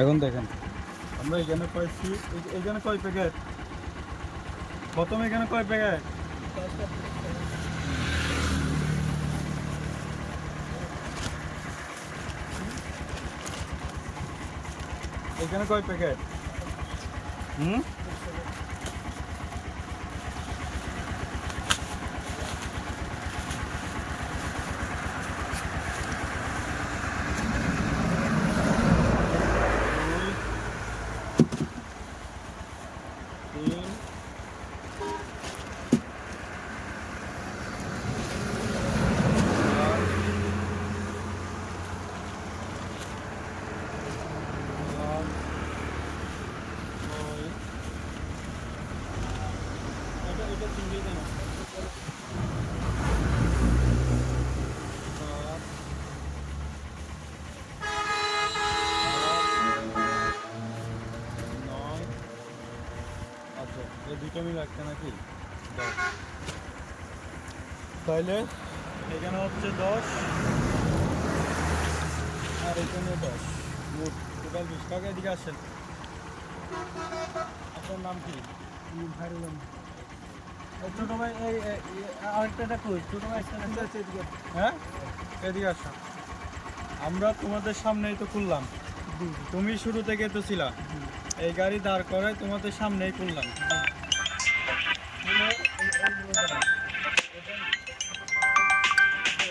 এখন দেখেন। আমরা এখানে পাইছি এখানে কয় প্যাকেট? প্রথম এখানে কয় প্যাকেট? এখানে কয় প্যাকেট? হুম? মিল একটা নাকি? তাহলে এখানে হচ্ছে দশ আর এখানে দশ। মোট টোটাল বিশ। টাকা এদিকে আসেন? আপনার নাম কি? ছোট ভাই আরেকটা কই ছোট ভাই হ্যাঁ? এদিকে আসো। আমরা তোমাদের সামনেই তো খুললাম। তুমি শুরু থেকে তো ছিলা। এই গাড়ি দাঁড় করায় তোমাদের সামনেই খুললাম।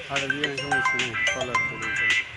他的医院兄弟群里发了图片。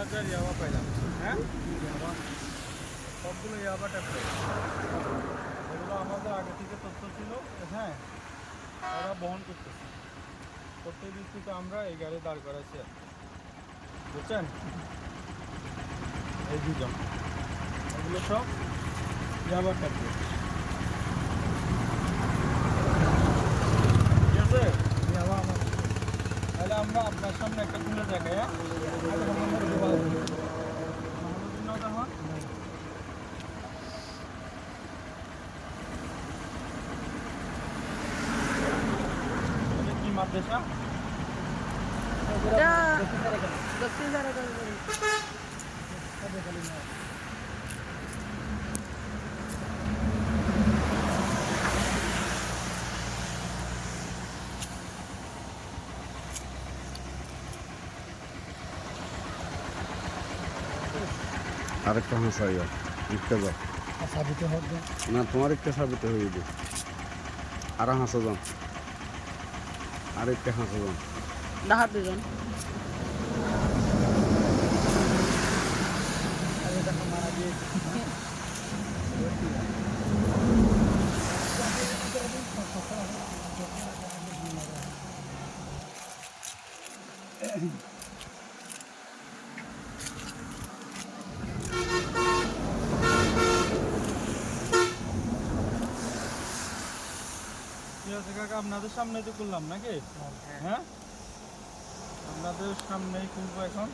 হাজার ইয়াবা পাইলাম। হ্যাঁ? ইয়াবা। সবগুলো ইয়াবা ট্যাপ এগুলো আমাদের আগে থেকে তথ্য ছিল। হ্যাঁ ওরা বহন করতেছে। প্রত্যেক ভিত্তিতে আমরা এই গাড়ি দাঁড় করাইছি বুঝছেন? এই দুজন এগুলো সব ইয়াবা ট্যাপ ঠিক আছে? ইয়াবা আমার। তাহলে আমরা আপনার সামনে একটা খুলে দেখাই হ্যাঁ? এটা কি মাদ্রাসা দক্ষিণ ধারে আরেকটা হাসা ইয়া একটা যাও সাবিত হবে না তোমার একটা সাবিত হয়ে যাবে আর হাসা যাও। আরেকটা হাঁস যাও ডাহার দুজন ঠিক আছে কাকা আপনাদের সামনে তো করলাম নাকি? হ্যাঁ? আপনাদের সামনেই খুলবো এখন।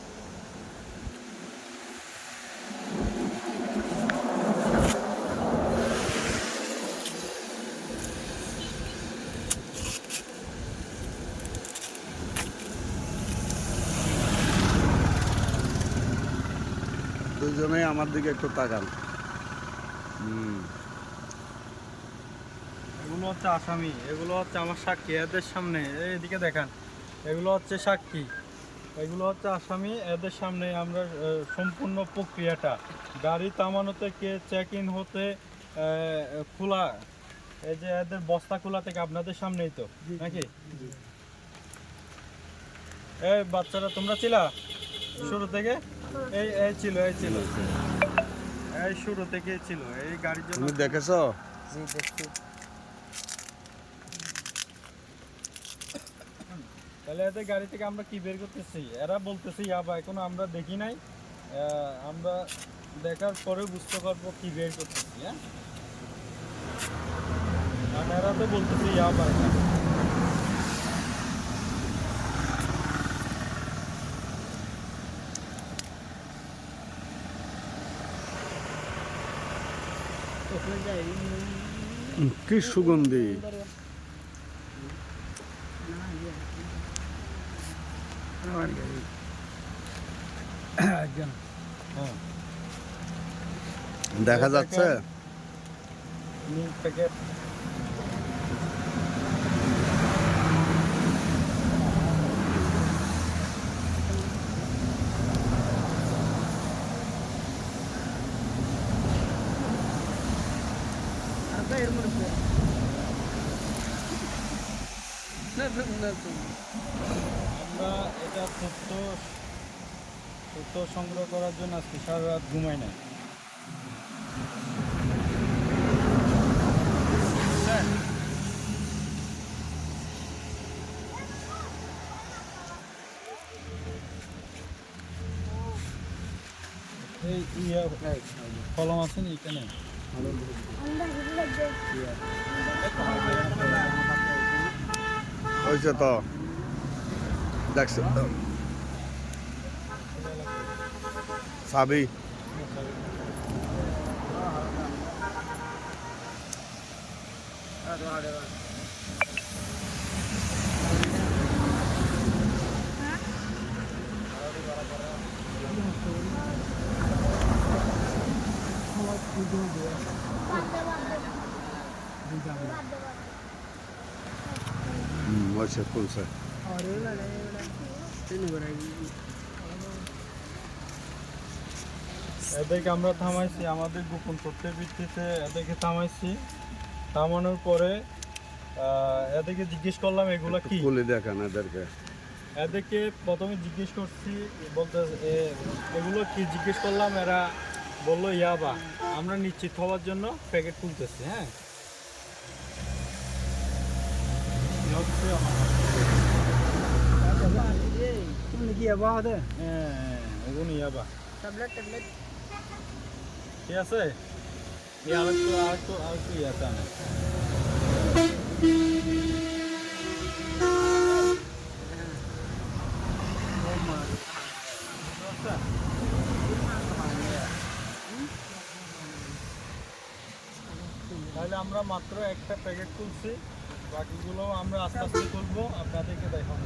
দুজনেই আমার দিকে একটু তাকান। হুম। এগুলো হচ্ছে আসামি এগুলো হচ্ছে আমার সাক্ষী এদের সামনে এইদিকে দেখান এগুলো হচ্ছে সাক্ষী এগুলো হচ্ছে আসামি এদের সামনে আমরা সম্পূর্ণ প্রক্রিয়াটা গাড়ি থামানো থেকে চেক ইন হতে খোলা এই যে এদের বস্তা খোলা থেকে আপনাদের সামনেই তো নাকি? এই বাচ্চারা তোমরা ছিলা? শুরু থেকে? এই এই ছিল এই ছিল। এই শুরু থেকে ছিল এই গাড়ির জন্য তুমি দেখেছ? জি দেখছি। তাহলে এদের গাড়ি থেকে আমরা কি বের করতেছি? এরা বলতেছে ইয়াবা এখনও আমরা দেখি নাই। আমরা দেখার পরে বুঝতে পারব কি বের করতেছি হ্যাঁ? এরা তো বলতেছে এটা কি সুগন্ধি। দেখা যাচ্ছে নীল প্যাকেট Apa আমরা এটা তথ্য তথ্য সংগ্রহ করার জন্য আজকে সারা রাত ঘুমাই নাই? এই ইয়া কলম আছে নি এখানে? হয়েছে তো। দেখছ সাবি হুম হয়েছে খুলছে Ada এদেরকে আমরা থামাইছি আমাদের গোপন তথ্যের ভিত্তিতে এদেরকে থামাইছি। থামানোর পরে এদেরকে জিজ্ঞেস করলাম এগুলো কি? খুলে দেখান এদেরকে। এদেরকে প্রথমে জিজ্ঞেস করছি বলতে এগুলো কি? জিজ্ঞেস করলাম এরা বলল ইয়াবা আমরা নিশ্চিত হওয়ার জন্য প্যাকেট খুলতেছি হ্যাঁ? হ্যাঁ. ঠিক আছে ইয়াতে আনে তাহলে আমরা মাত্র একটা প্যাকেট তুলছি, বাকিগুলো আমরা আস্তে আস্তে তুলবো, আপনাদেরকে দেখাবো